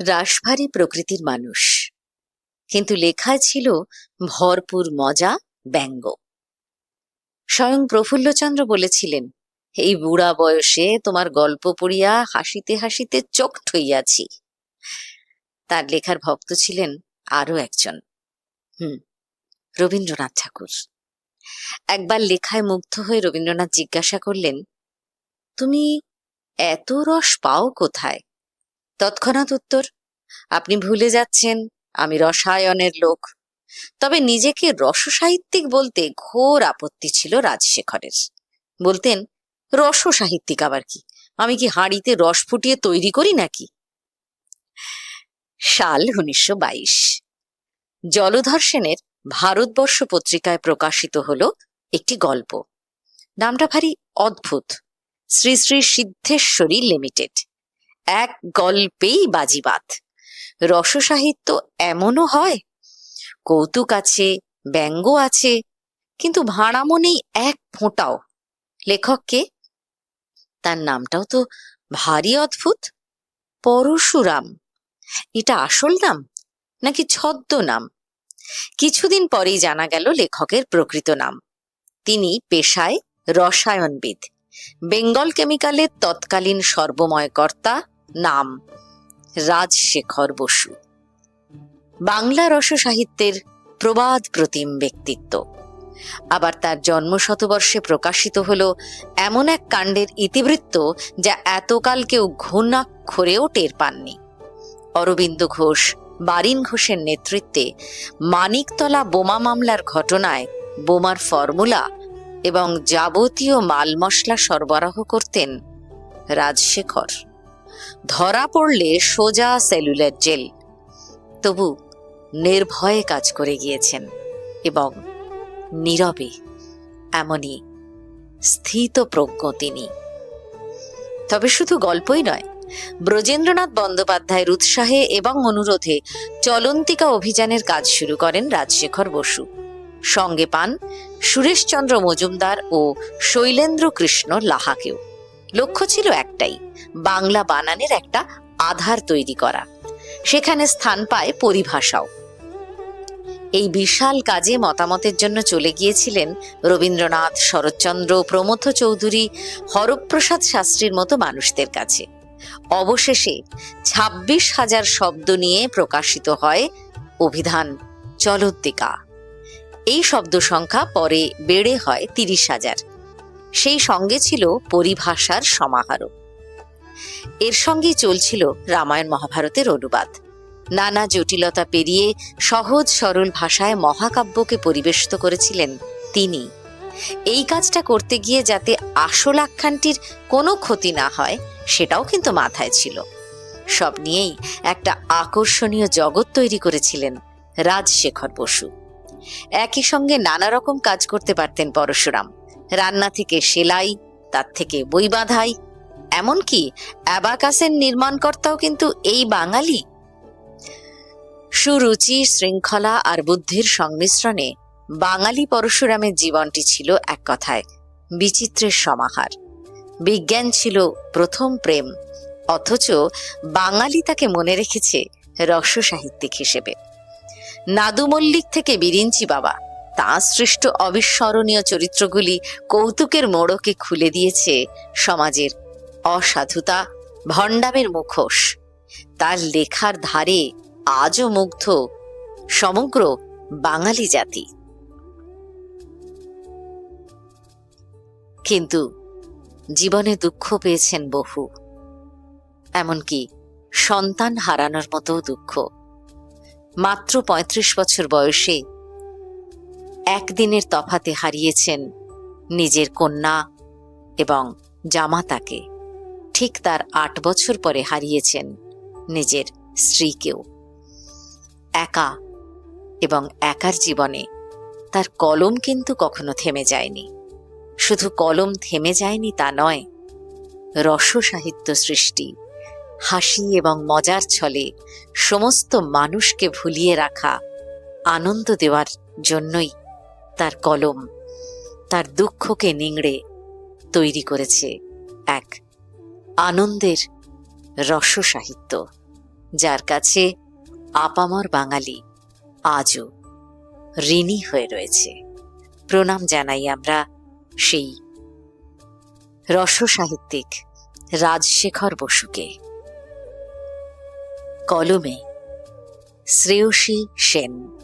রাশভারী প্রকৃতির মানুষ। কিন্তু লেখায় ছিল ভরপুর মজা, ব্যঙ্গ। স্বয়ং প্রফুল্লচন্দ্র বলেছিলেন, এই বুড়া বয়সে তোমার গল্প পড়িয়া হাসিতে হাসিতে চোখ ঠইয়াছি। তার লেখার ভক্ত ছিলেন আরও একজন। হুম, রবীন্দ্রনাথ ঠাকুর। একবার লেখায় মুগ্ধ হয়ে রবীন্দ্রনাথ জিজ্ঞাসা করলেন, তুমি এত রস পাও কোথায়? তৎক্ষণাৎ উত্তর, আপনি ভুলে যাচ্ছেন, আমি রসায়নের লোক। তবে নিজেকে রসসাহিত্যিক বলতে ঘোর আপত্তি ছিল রাজশেখরের। বলতেন রস সাহিত্যিক আবার কি? আমি কি হাঁড়িতে রস ফুটিয়ে তৈরি করি নাকি? সাল উনিশশো বাইশ। জলধর সেনের ভারতবর্ষ পত্রিকায় প্রকাশিত হল একটি গল্প। নামটা ভারী অদ্ভুত। শ্রী শ্রী সিদ্ধেশ্বরী লিমিটেড। এক গল্পেই বাজিবাত। রসসাহিত্য এমনও হয়, কৌতুক আছে, ব্যঙ্গ আছে, কিন্তু ভাড়ামো নেই এক ফোঁটাও। লেখককে তার নামটাও তো ভারী অদ্ভুত। পরশুরাম। এটা আসল নাম নাকি ছদ্ম নাম কিছুদিন পরেই জানা গেল লেখকের প্রকৃত নাম। তিনি পেশায় রসায়নবিদ। বেঙ্গল কেমিক্যালের তৎকালীন সর্বময় কর্তা নাম রাজশেখর বসু। বাংলা রস সাহিত্যের প্রবাদ প্রতিম ব্যক্তিত্ব। আবার তার জন্ম শতবর্ষে প্রকাশিত হল এমন এক কাণ্ডের ইতিবৃত্ত যা এতকাল কেউ ঘুণাক্ষরেও টের পাননি। অরবিন্দ ঘোষ, বারিন ঘোষের নেতৃত্বে মানিকতলা বোমা মামলার ঘটনায় বোমার ফর্মুলা এবং যাবতীয় মাল মশলা সরবরাহ করতেন রাজশেখর। ধরা পড়লে সোজা সেলুলার জেল। তবু নির্ভয়ে কাজ করে গিয়েছেন এবং নীরবে এমনই স্থিত প্রজ্ঞ তিনি। তবে শুধু গল্পই নয়, ব্রজেন্দ্রনাথ বন্দ্যোপাধ্যায়ের উৎসাহে এবং অনুরোধে চলন্তিকা অভিযানের কাজ শুরু করেন রাজশেখর বসু। সঙ্গে পান সুরেশচন্দ্র মজুমদার ও শৈলেন্দ্র কৃষ্ণ লাহাকেও। লক্ষ্য ছিল একটাই, বাংলা বানানের একটা আধার তৈরি করা। সেখানে স্থান পায় পরিভাষাও। এই বিশাল কাজে মতামতের জন্য চলে গিয়েছিলেন রবীন্দ্রনাথ শরৎচন্দ্র প্রমথ চৌধুরী হরপ্রসাদ শাস্ত্রীর মতো মানুষদের কাছে। অবশেষে ছাব্বিশ হাজার শব্দ নিয়ে প্রকাশিত হয় অভিধান চলদ্দিকা এই শব্দ সংখ্যা পরে বেড়ে হয় তিরিশ হাজার। সেই সঙ্গে ছিল পরিভাষার সমাহারও এর সঙ্গেই চলছিল রামায়ণ মহাভারতের অনুবাদ। নানা জটিলতা পেরিয়ে সহজ সরল ভাষায় মহাকাব্যকে পরিবেশিত করেছিলেন তিনি। এই কাজটা করতে গিয়ে যাতে আসল আখ্যানটির কোনো ক্ষতি না হয়, সেটাও কিন্তু মাথায় ছিল। সব নিয়েই একটা আকর্ষণীয় জগৎ তৈরি করেছিলেন রাজশেখর বসু। একই সঙ্গে নানা রকম কাজ করতে পারতেন পরশুরাম। রান্না থেকে সেলাই, তার থেকে বই বাঁধাই, এমনকি অ্যাবাকাসের নির্মাণকর্তাও কিন্তু এই বাঙালি। সুরুচি, শৃঙ্খলা আর বুদ্ধির সংমিশ্রণে বাঙালি পরশুরামের জীবনটি ছিল এক কথায় বিচিত্রের সমাহার। বিজ্ঞান ছিল প্রথম প্রেম, অথচ বাঙালি তাকে মনে রেখেছে রস সাহিত্যিক হিসেবে। নাদু মল্লিক থেকে বিরিঞ্চি বাবা তাঁর সৃষ্ট অবিস্মরণীয় চরিত্রগুলি কৌতুকের মোড়কে খুলে দিয়েছে সমাজের অসাধুতা, ভণ্ডামের মুখোশ। তার লেখার ধারে আজও মুগ্ধ সমগ্র বাঙালি জাতি। কিন্তু জীবনে দুঃখ পেয়েছেন বহু। এমনকি সন্তান হারানোর মতো দুঃখ। মাত্র পঁয়ত্রিশ বছর বয়সে একদিনের তফাতে হারিয়েছেন নিজের কন্যা এবং জামাতাকে। ঠিক তার আট বছর পরে হারিয়েছেন নিজের স্ত্রীকেও। একা এবং একার জীবনে তার কলম কিন্তু কখনো থেমে যায়নি। শুধু কলম থেমে যায়নি তা নয় রস সাহিত্য সৃষ্টি, হাসি এবং মজার ছলে সমস্ত মানুষকে ভুলিয়ে রাখা আনন্দ দেওয়ার জন্যই তার কলম, তার দুঃখকে নিংড়ে তৈরি করেছে এক আনন্দের রস সাহিত্য যার কাছে আপামর বাঙালি আজও ঋণী হয়ে রয়েছে। প্রণাম জানাই আমরা সেই রস সাহিত্যিক রাজশেখর বসুকে। কলমে শ্রেয়সী সেন।